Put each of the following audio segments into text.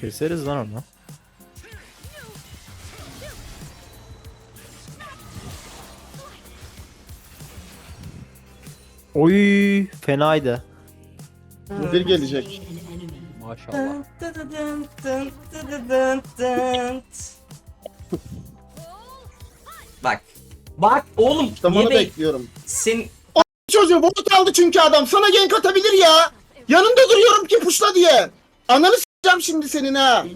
Keseriz lan onu. Oy fenaydı. Müdür gelecek. Maşallah. Bak. Bak oğlum. İşte bunu bekliyorum. Sen Çocuğu boyut aldı çünkü adam. Sana gank atabilir ya. Yanında duruyorum ki puşla diye. Ananı s**eceğim şimdi senin ha.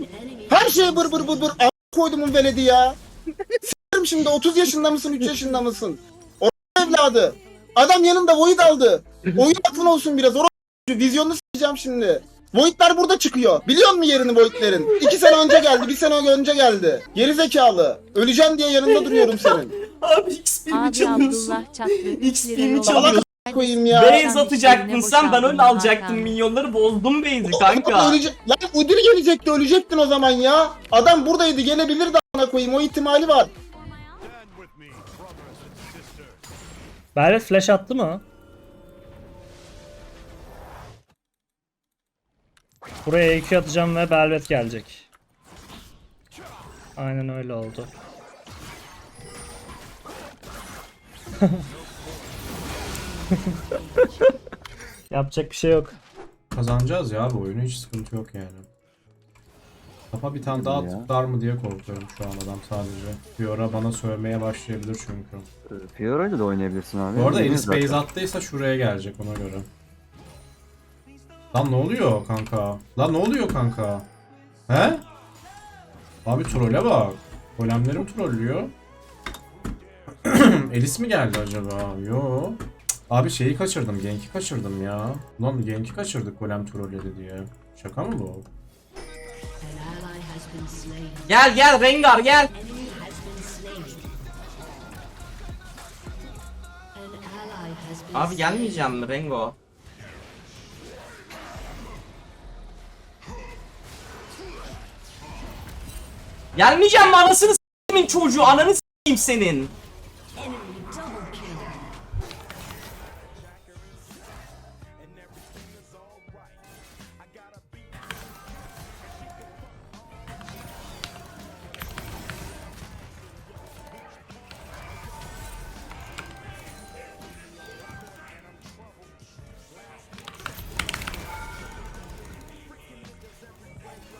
Her şey bır bır bır bır. A koydumun veledi ya. S**erim şimdi 30 yaşında mısın 3 yaşında mısın? O evladı. Adam yanında void aldı. Oyun aklın olsun biraz. O vizyonunu s**eceğim şimdi. Void'ler burada çıkıyor. Biliyor musun yerini Void'lerin? 2 sene önce geldi, bir sene önce geldi. Geri zekalı. Öleceğim diye yanında duruyorum senin. abi XP'mi Abi çalıyorsun. Abdullah çatlı. XP'mi çalıyorsun. Koyayım ya. Base atacaktın sen ben öyle alacaktım minyonları bozdum base'i kanka. ölecek. Lan Udyr gelecekti ölecektin o zaman ya. Adam buradaydı gelebilirdi ana koyayım o ihtimali var. Belvet flash attı mı? Buraya EQ atacağım ve Belvet gelecek. Aynen öyle oldu. Yapacak bir şey yok. Kazanacağız ya bu oyunu hiç sıkıntı yok yani. Kafa bir tane daha tutar mı diye korkuyorum şu an adam sadece. Fiora bana sövmeye başlayabilir çünkü. Fiora'yla da oynayabilirsin abi. Bu arada zaten. base attıysa şuraya gelecek ona göre. Lan ne oluyor kanka? Lan ne oluyor kanka? He? Abi trole bak. Golemlerim trollüyor. Elis mi geldi acaba? Yo. Abi şeyi kaçırdım. Genki kaçırdım ya. Lan Genki kaçırdık golem trolleri diye. Şaka mı bu? Gel gel Rengar gel. Abi gelmeyeceğim mi Rengo? Gelmeyeceğim mi anasını s**eyim çocuğu ananı s**eyim senin.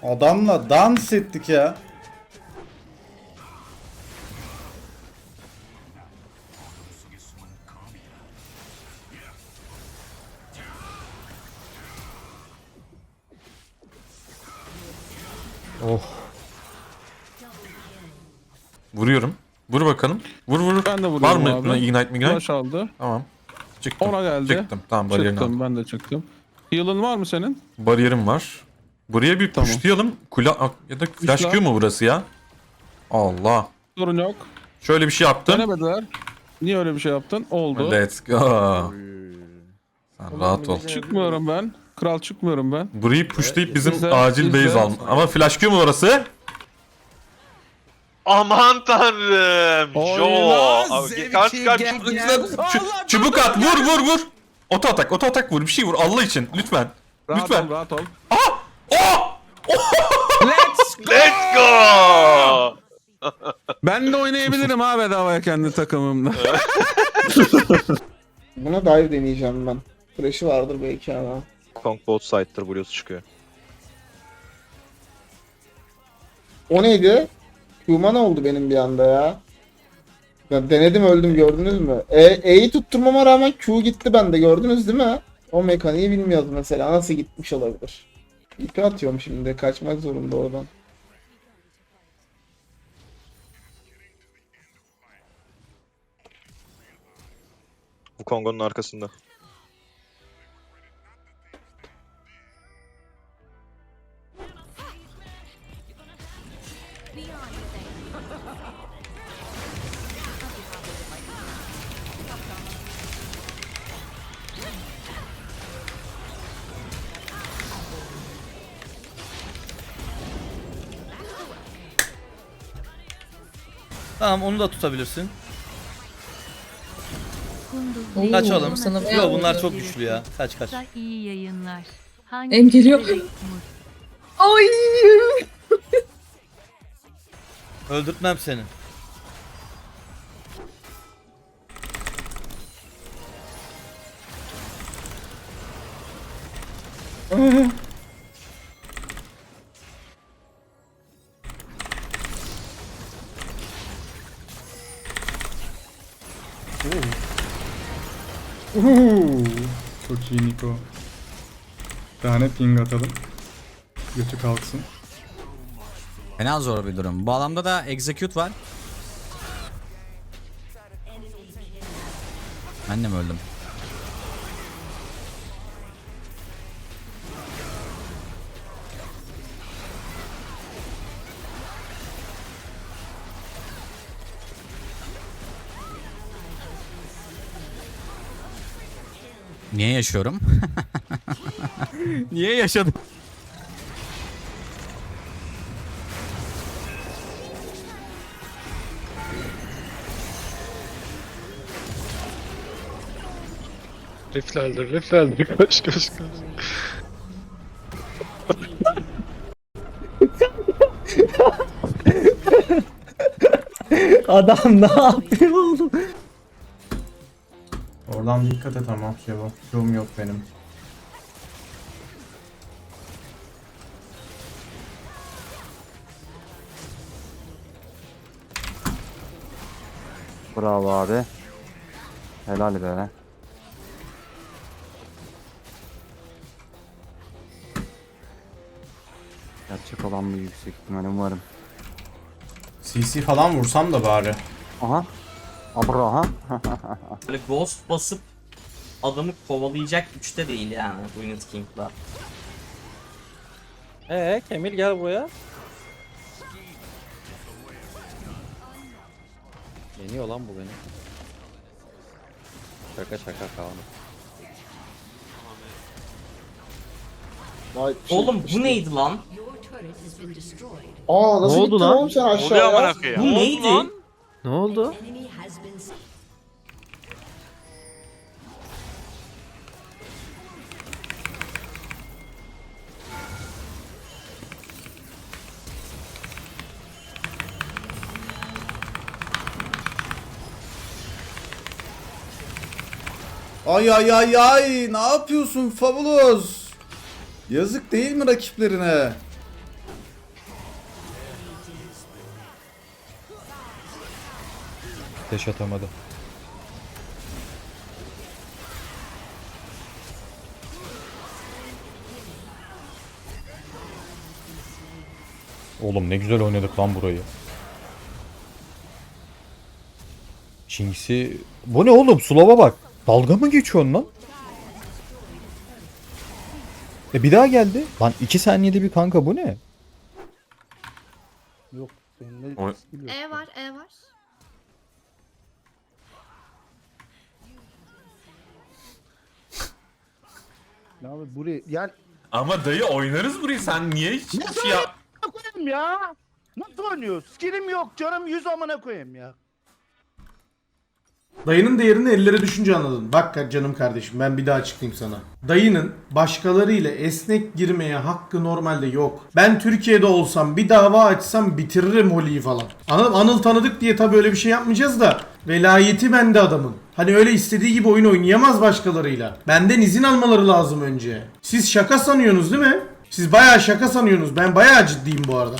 Adamla dans ettik ya. Vuruyorum. Vur bakalım. Vur vur. Ben de Var vuruyorum mı abi. ignite mignite? Flash aldı. Tamam. Çıktım. Ona geldi. Çıktım. Tamam bariyerini aldım. Çıktım ben de çıktım. Heal'ın var mı senin? Bariyerim var. Buraya bir Tamam. pushlayalım. Kula ya da flash Pushla. Q mu burası ya? Allah. Sorun yok. Şöyle bir şey yaptım. Denemediler. Niye öyle bir şey yaptın? Oldu. Let's go. Sen rahat ol. Çıkmıyorum ben. Kral çıkmıyorum ben. Burayı pushlayıp bizim Bizde- acil bizde- base al. Ama flash Q mu orası? Aman tanrım. Jo. Abi, Kaç kaç. Ç- çubuk at vur vur vur. Oto atak oto atak vur bir şey vur Allah için lütfen. Rahat Lütfen. ol rahat ol. Let's go. Ben de oynayabilirim ha bedavaya kendi takımımda. Buna dive deneyeceğim ben. Flash'ı vardır belki ama. Kong both side'dır Blues çıkıyor. O neydi? Ne oldu benim bir anda ya? Ya denedim öldüm gördünüz mü? E, E'yi tutturmama rağmen Q gitti bende gördünüz değil mi? O mekaniği bilmiyordum mesela nasıl gitmiş olabilir? İpi atıyorum şimdi kaçmak zorunda oradan. Bu Kongo'nun arkasında. Tamam onu da tutabilirsin. Kunduz Kaç oğlum? sana Yo bunlar çok güçlü ya. Kaç kaç. iyi yayınlar. Em geliyor. Hangi Ay. Öldürtmem seni. Uhu. Çok iyi Niko. Bir tane ping atalım. Götü kalksın. Fena zor bir durum. Bu adamda da execute var. Mi öldüm? Niye yaşıyorum? Niye yaşadım? Riflerdir riflerdir koş koş koş. Adam ne yapıyor oğlum? Oradan dikkat et ama Cevo. Q'm yok benim. Bravo abi. Helal be. Gerçek olan bu yüksek ihtimal umarım. CC falan vursam da bari. Aha. Abra aha. Böyle ghost basıp adamı kovalayacak güçte değil yani Winnet King'la. Ee Kemil gel buraya. Yeniyor lan bu beni. Şaka şaka Kaan'ım. Vay, bir şey- Oğlum bu neydi lan? Aa nasıl Ne oldu lan? oğlum sen aşağıya? Bu neydi? Ne oldu? Ay ay ay ay ne yapıyorsun Fabulous? Yazık değil mi rakiplerine? Teş atamadı. Oğlum ne güzel oynadık lan burayı. Jinx'i... Bu ne oğlum? Slow'a bak. Dalga mı geçiyorsun lan? E bir daha geldi. Lan 2 saniyede bir kanka bu ne? Yok. E var, E var. Abi buraya yani Ama dayı oynarız burayı sen niye hiç hiç ya... koyayım ya. Nasıl oynuyor? Skillim yok canım yüz amına koyayım ya. Dayının değerini ellere düşünce anladın. Bak canım kardeşim ben bir daha açıklayayım sana. Dayının başkalarıyla esnek girmeye hakkı normalde yok. Ben Türkiye'de olsam bir dava açsam bitiririm Holly'yi falan. Anıl, Anıl tanıdık diye tabii öyle bir şey yapmayacağız da velayeti bende adamın. Hani öyle istediği gibi oyun oynayamaz başkalarıyla. Benden izin almaları lazım önce. Siz şaka sanıyorsunuz değil mi? Siz bayağı şaka sanıyorsunuz. Ben bayağı ciddiyim bu arada.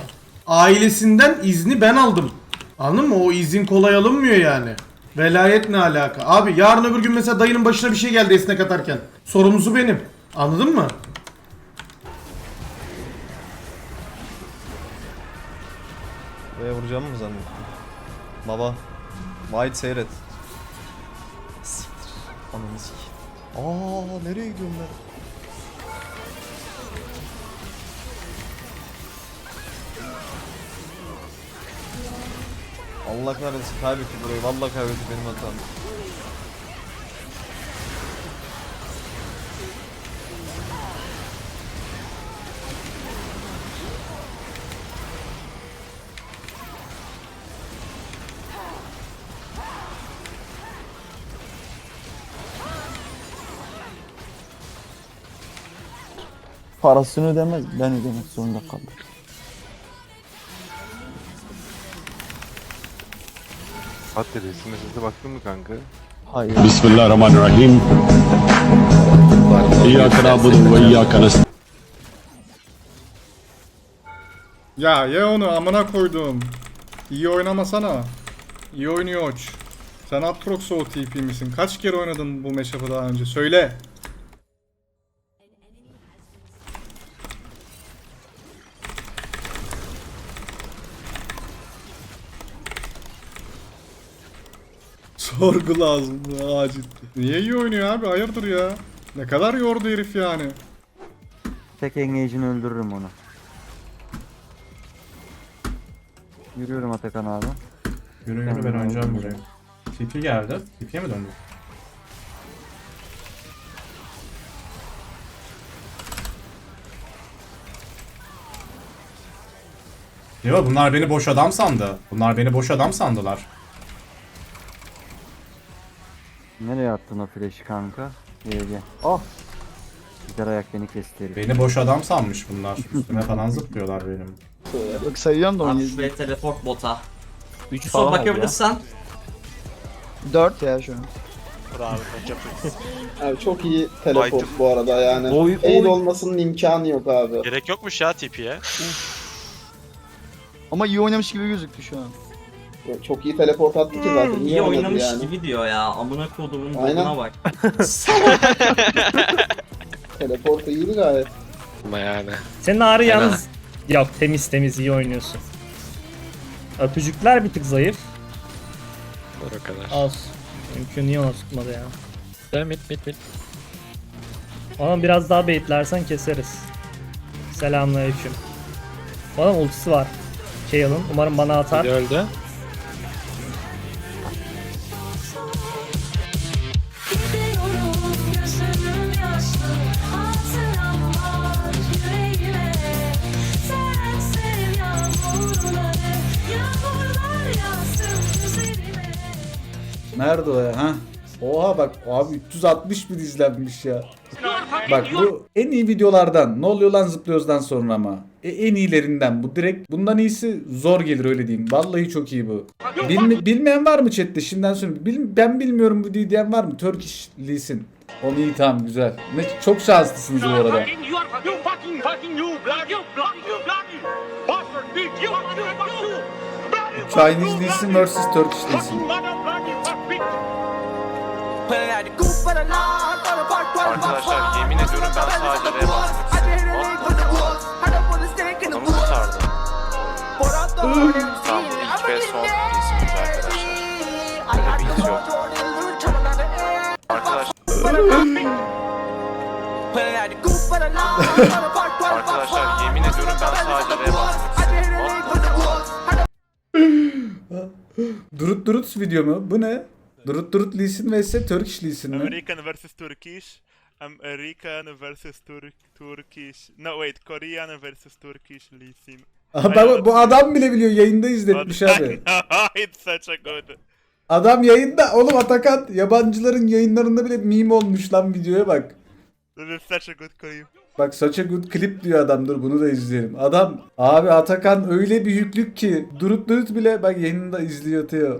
Ailesinden izni ben aldım. Anladın mı? O izin kolay alınmıyor yani. Velayet ne alaka? Abi yarın öbür gün mesela dayının başına bir şey geldi esnek atarken. Sorumlusu benim. Anladın mı? Buraya vuracağım mı zannettin? Baba. White seyret. Siktir. Ananı sik. Aa nereye gidiyorum ben? Allah kahretsin kaybetti burayı. Vallahi kaybetti benim hatam. Parasını ödemez, ben ödemek zorunda kaldım. Hatta resim mesajına baktın mı kanka? Hayır. Bismillahirrahmanirrahim. İyyâke na'budu ve nestaîn. Ya ye onu amına koydum. İyi oynamasana. İyi oynuyor. Sen Atrox OTP misin? Kaç kere oynadın bu matchup'ı daha önce? Söyle. Sorgu lazım acil. Niye iyi oynuyor abi? Hayırdır ya? Ne kadar yordu herif yani. Tek engage'ini öldürürüm onu. Yürüyorum Atakan abi. Yürü yürü ben oynayacağım buraya. TP geldi. TP'ye mi döndü? Yo bunlar beni boş adam sandı. Bunlar beni boş adam sandılar. Nereye attın o flash'i kanka? Gel gel. Oh! Gider ayak beni kesti herif. Beni boş adam sanmış bunlar. Üstüme falan zıplıyorlar benim. Bak sayıyorum da Abi şuraya teleport bota. 3 Yusuf bakabilirsen. 4 ya şu an. Abi çok iyi teleport bu arada yani. Oy, oy. olmasının imkanı yok abi. Gerek yokmuş ya TP'ye. Ama iyi oynamış gibi gözüktü şu an. Çok iyi teleport attı ki zaten. İyi Niye oynadı oynamış yani? gibi diyor ya. Amına kodumun Aynen. botuna bak. Teleport iyiydi gayet. Ama yani. Senin ağrı yalnız yok temiz temiz iyi oynuyorsun. Öpücükler bir tık zayıf. O kadar. Az. Mümkün niye ona tutmadı ya. Gel mit mit mit. Ama biraz daha baitlersen keseriz. Selamünaleyküm. Bana ultisi var. Kael'ın. Umarım bana atar. Biri öldü. Nerede o ya? Ha? Oha bak abi 360 bin izlenmiş ya. Bak bu en iyi videolardan. Ne oluyor lan zıplıyoruzdan sonra ama. E, en iyilerinden bu direkt. Bundan iyisi zor gelir öyle diyeyim. Vallahi çok iyi bu. Bilme- bilmeyen var mı chatte şimdiden sonra? Bil- ben bilmiyorum bu diyen var mı? Turkish Lee'sin. Onu iyi tamam güzel. Ne, çok şanslısınız bu arada. Chinese Lee'sin vs Turkish Lee'sin. Arkadaşlar yemin ediyorum ben sadece R'ye basmak istedim. Adamı kurtardı. Bu ilk ve son iyisiniz arkadaşlar. Böyle bir his yok. Arkadaşlar. Arkadaşlar yemin ediyorum ben sadece basmak istedim. Durut Durut video mu? Bu ne? Durut Durut Lee'sin vs Turkish Lee'sin mi? American versus Turkish. American versus Turk Turkish. No wait, Korean versus Turkish Lee Sin. Ben- bu adam bile biliyor yayında izletmiş abi. It's such a good. Adam yayında oğlum Atakan yabancıların yayınlarında bile meme olmuş lan videoya bak. İs such a good clip. Bak such a good clip diyor adam dur bunu da izleyelim. Adam abi Atakan öyle bir yüklük ki durup durup bile bak yayında izliyor atıyor.